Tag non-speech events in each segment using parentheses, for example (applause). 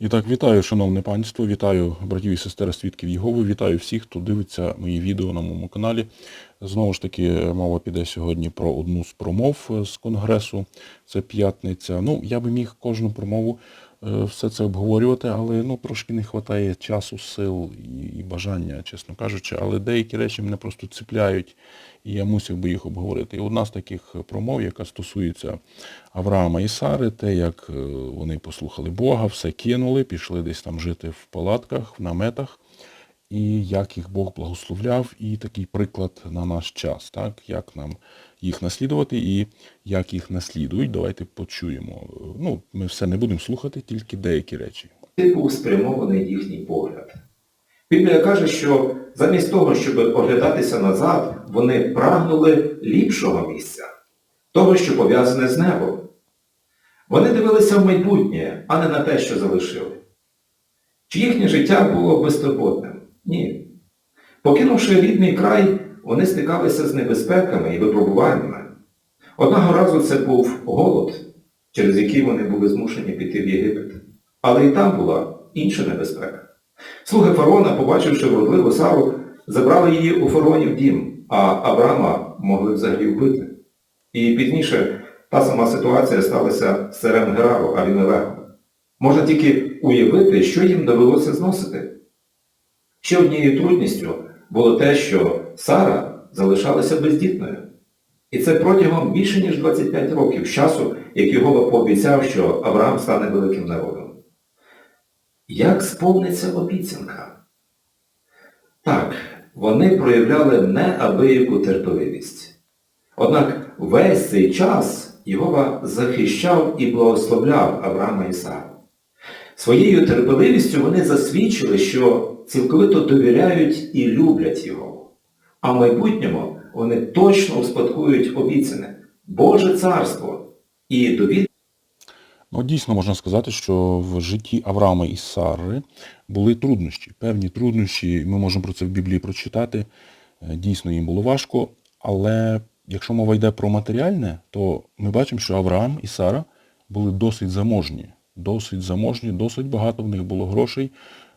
І так, вітаю, шановне панство, вітаю братів і сестер свідків Єгови, вітаю всіх, хто дивиться мої відео на моєму каналі. Знову ж таки, мова піде сьогодні про одну з промов з конгресу. Це п'ятниця. Ну, я би міг кожну промову все це обговорювати, але ну, трошки не вистачає часу, сил і, і бажання, чесно кажучи. Але деякі речі мене просто цепляють, і я мусив би їх обговорити. І одна з таких промов, яка стосується Авраама і Сари, те, як е, вони послухали Бога, все кинули, пішли десь там жити в палатках, в наметах, і як їх Бог благословляв, і такий приклад на наш час, так, як нам їх наслідувати і як їх наслідують. Давайте почуємо. Ну, ми все не будемо слухати, тільки деякі речі. Куди був спрямований їхній погляд. Біблія каже, що замість того, щоб оглядатися назад, вони прагнули ліпшого місця, того, що пов'язане з небом. Вони дивилися в майбутнє, а не на те, що залишили. Чи їхнє життя було безтурботним? Ні. Покинувши рідний край, вони стикалися з небезпеками і випробуваннями. Одного разу це був голод, через який вони були змушені піти в Єгипет. Але і там була інша небезпека. Слуги фараона, побачивши вродливу Сару, забрали її у фараонів дім, а Авраама могли взагалі вбити. І пізніше та сама ситуація сталася з царем Герару Авімелехом. Можна тільки уявити, що їм довелося зносити. Ще однією трудністю було те, що Сара залишалася бездітною. І це протягом більше ніж 25 років часу, як Його пообіцяв, що Авраам стане великим народом. Як сповниться обіцянка? Так, вони проявляли неабияку терпеливість. Однак весь цей час Єгова захищав і благословляв Авраама і Сару. Своєю терпеливістю вони засвідчили, що цілковито довіряють і люблять Його. А в майбутньому вони точно успадкують обіцяне Боже царство і довід Ну, дійсно можна сказати, що в житті Авраама і Сари були труднощі. Певні труднощі, ми можемо про це в Біблії прочитати. Е, Дійсно, їм було важко. Але якщо мова йде про матеріальне, то ми бачимо, що Авраам і Сара були досить заможні. Досить заможні, досить багато в них було грошей,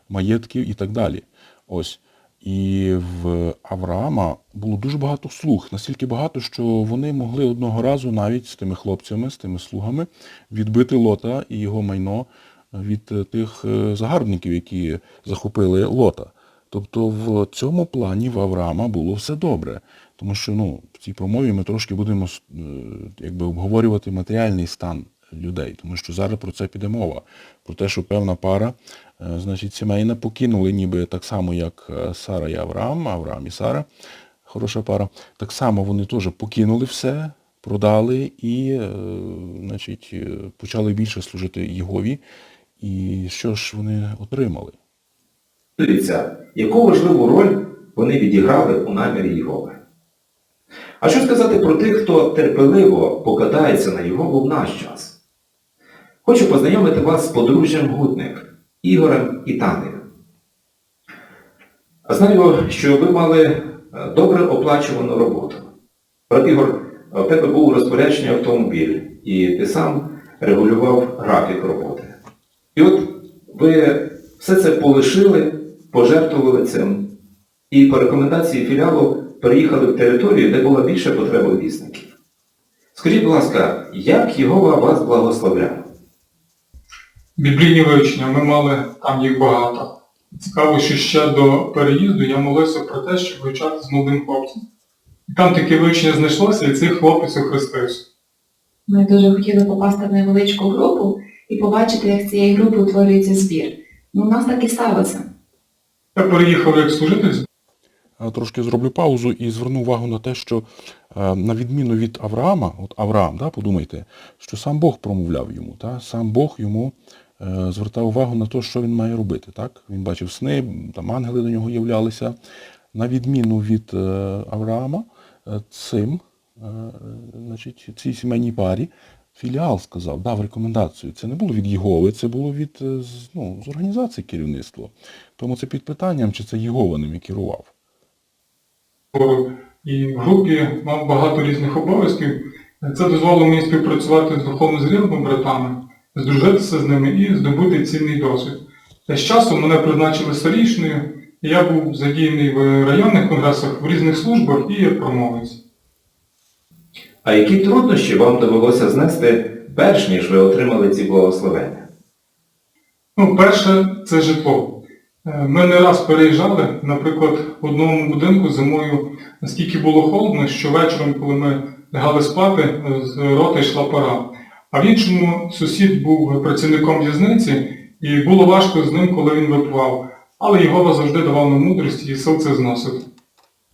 маєтків і так далі. Ось. І в Авраама було дуже багато слуг, настільки багато, що вони могли одного разу навіть з тими хлопцями, з тими слугами відбити Лота і його майно від е, тих е, загарбників, які захопили Лота. Тобто в цьому плані в Авраама було все добре. Тому що ну, в цій промові ми трошки будемо е, якби, обговорювати матеріальний стан людей, тому що зараз про це піде мова. Про те, що певна пара, значить, сімейна покинули ніби так само, як е, Сара і Авраам, Авраам і Сара, хороша пара. Так само вони теж покинули все, продали і е, значить, е, почали більше служити Єгові. І що ж вони отримали? Дивіться, яку важливу роль вони відіграли у намірі Єгови. А що сказати про тих, хто терпеливо покатається на Єгову в наш час? Хочу познайомити вас з подружжям Гутник, Ігорем і Танею. Знаю, що ви мали е, добре оплачувану роботу. Брат Ігор, в тебе був у автомобіль, і ти сам регулював графік роботи. І от ви все це полишили, пожертвували цим, і по рекомендації філіалу переїхали в територію, де була більше потреба вісників. Скажіть, будь ласка, як Єгова вас благословляв? Біблійні вивчення, ми мали там їх багато. Цікаво, що ще до переїзду я молився про те, щоб вивчати з молодим хлопцем. І там таке вивчення знайшлося, і цей хлопець охрестився. Ми дуже хотіли попасти в невеличку групу і побачити, як з цієї групи утворюється збір. Ну, у нас так і сталося. Я переїхав як служитель Е, Трошки зроблю паузу і зверну увагу на те, що е, на відміну від Авраама, от Авраам, да, подумайте, що сам Бог промовляв йому, та, сам Бог йому звертав увагу на те, що він має робити. Так? Він бачив сни, там ангели до нього являлися. На відміну від е, Авраама, е, цим, е, значить, цій сімейній парі, філіал сказав, дав рекомендацію. Це не було від Єгови, це було від е, ну, з організації керівництва. Тому це під питанням, чи це Єгова ними керував. І в групі мав багато різних обов'язків. Це дозволило мені співпрацювати з духовно зрілими братами, здружитися з ними і здобути цінний досвід. Та з часом мене призначили старішною, і я був задіяний в районних конгресах, в різних службах і як промовець. А які труднощі вам довелося знести, перш ніж ви отримали ці благословення? Ну, перше, це житло. Е, Ми не раз переїжджали, наприклад, в одному будинку зимою, наскільки було холодно, що вечором, коли ми лягали спати, е, з рота йшла пора. А в іншому сусід був працівником в'язниці, і було важко з ним, коли він випивав. Але Єгова завжди давав нам мудрості і сил це зносити.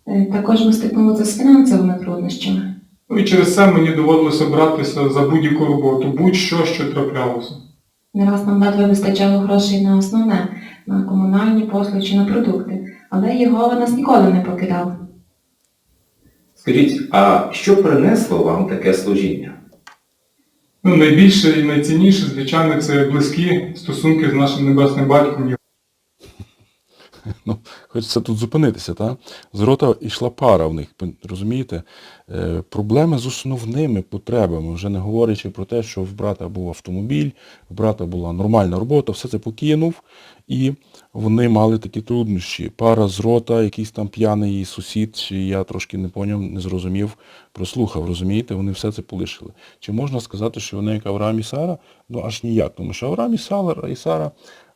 Е, Також ми стикнулися з фінансовими труднощами. Ну і через це мені доводилося братися за будь-яку роботу, будь-що, що траплялося. Не раз нам ледве вистачало грошей на основне, на комунальні послуги чи на продукти, але Єгова нас ніколи не покидав. Скажіть, а що принесло вам таке служіння? Ну, найбільше і найцінніше, звичайно, це близькі стосунки з нашим небесним батьком. (laughs) Ну, хочеться тут зупинитися, та? З рота йшла пара в них, розумієте? Е, проблеми з основними потребами, вже не говорячи про те, що в брата був автомобіль, в брата була нормальна робота, все це покинув, і вони мали такі труднощі. Пара з рота, якийсь там п'яний сусід, чи я трошки не поняв, не зрозумів, прослухав, розумієте, вони все це полишили. Чи можна сказати, що вони як Авраам і Сара? Ну аж ніяк, тому що Авраам і Сара, і Сара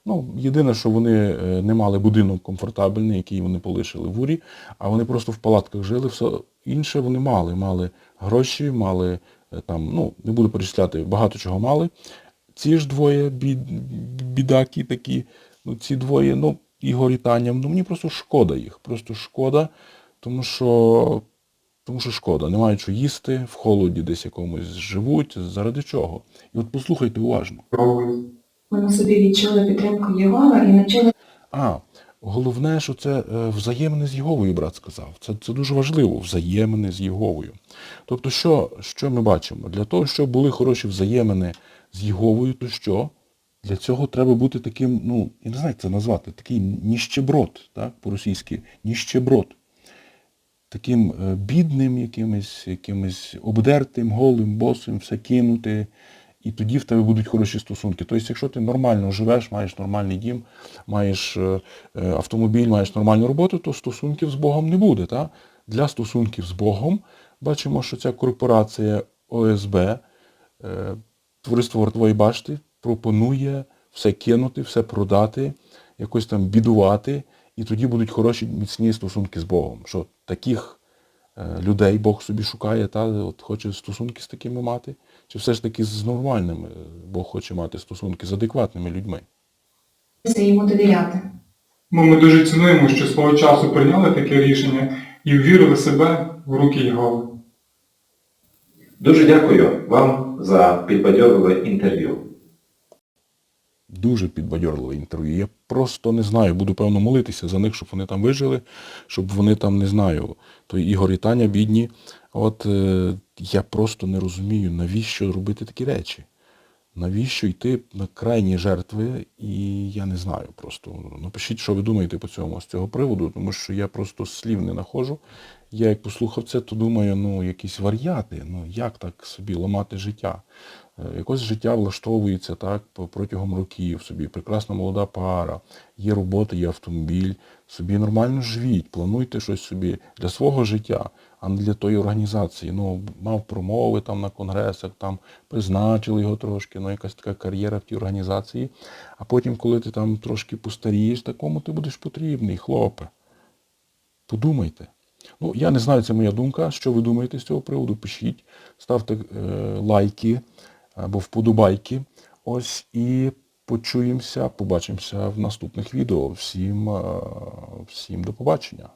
Ну, єдине, що вони е, не мали будинок комфортабельний, який вони полишили в урі, а вони просто в палатках жили, все інше вони мали. Мали гроші, мали е, там, ну, не буду перечисляти, багато чого мали. Ці ж двоє бід, бідаки такі, ну ці двоє, ну, Ігор і Таня, ну мені просто шкода їх. Просто шкода, тому що, тому що шкода. Не мають що їсти, в холоді десь якомусь живуть. Заради чого? І от послухайте уважно. Ми собі відчули підтримку Єгова і навчили А, головне, що це е, взаємини з Єговою, брат сказав. Це, це дуже важливо, взаємини з Єговою. Тобто, що, що ми бачимо? Для того, щоб були хороші взаємини з Єговою, то що? Для цього треба бути таким, ну, я не знаю, як це назвати, такий ніщеброд, так, по-російськи, ніщеброд. Таким е, бідним якимось, якимось обдертим, голим, босим, все кинути, і тоді в тебе будуть хороші стосунки. Тобто, якщо ти нормально живеш, маєш нормальний дім, маєш е, е, автомобіль, маєш нормальну роботу, то стосунків з Богом не буде. Та? Для стосунків з Богом бачимо, що ця корпорація ОСБ, е, Товариство Вартової башти, пропонує все кинути, все продати, якось там бідувати, і тоді будуть хороші міцні стосунки з Богом. Що таких людей Бог собі шукає, та от хоче стосунки з такими мати, чи все ж таки з нормальними е, Бог хоче мати стосунки з адекватними людьми. йому довіряти. Бо ми дуже цінуємо, що свого часу прийняли таке рішення і ввірили себе в руки Єгови. Дуже дякую вам за підбадьорливе інтерв'ю. Дуже підбадьорливе інтерв'ю. Я просто не знаю, буду певно молитися за них, щоб вони там вижили, щоб вони там, не знаю, той Ігор і Таня бідні. От е, я просто не розумію, навіщо робити такі речі. Навіщо йти на крайні жертви, і я не знаю просто. Напишіть, що ви думаєте по цьому з цього приводу, тому що я просто слів не нахожу. Я як послухав це, то думаю, ну якісь вар'яти, ну як так собі ламати життя? Е, Якось життя влаштовується так протягом років собі. Прекрасна молода пара, є робота, є автомобіль, собі нормально живіть, плануйте щось собі для свого життя, а не для тої організації. Ну, мав промови там на конгресах, там призначили його трошки, ну якась така кар'єра в тій організації. А потім, коли ти там трошки постарієш, такому ти будеш потрібний, хлопе. Подумайте. Ну, я не знаю, це моя думка. Що ви думаєте з цього приводу? Пишіть, ставте е, лайки або вподобайки. Ось і почуємося, побачимося в наступних відео. Всім, е, всім до побачення.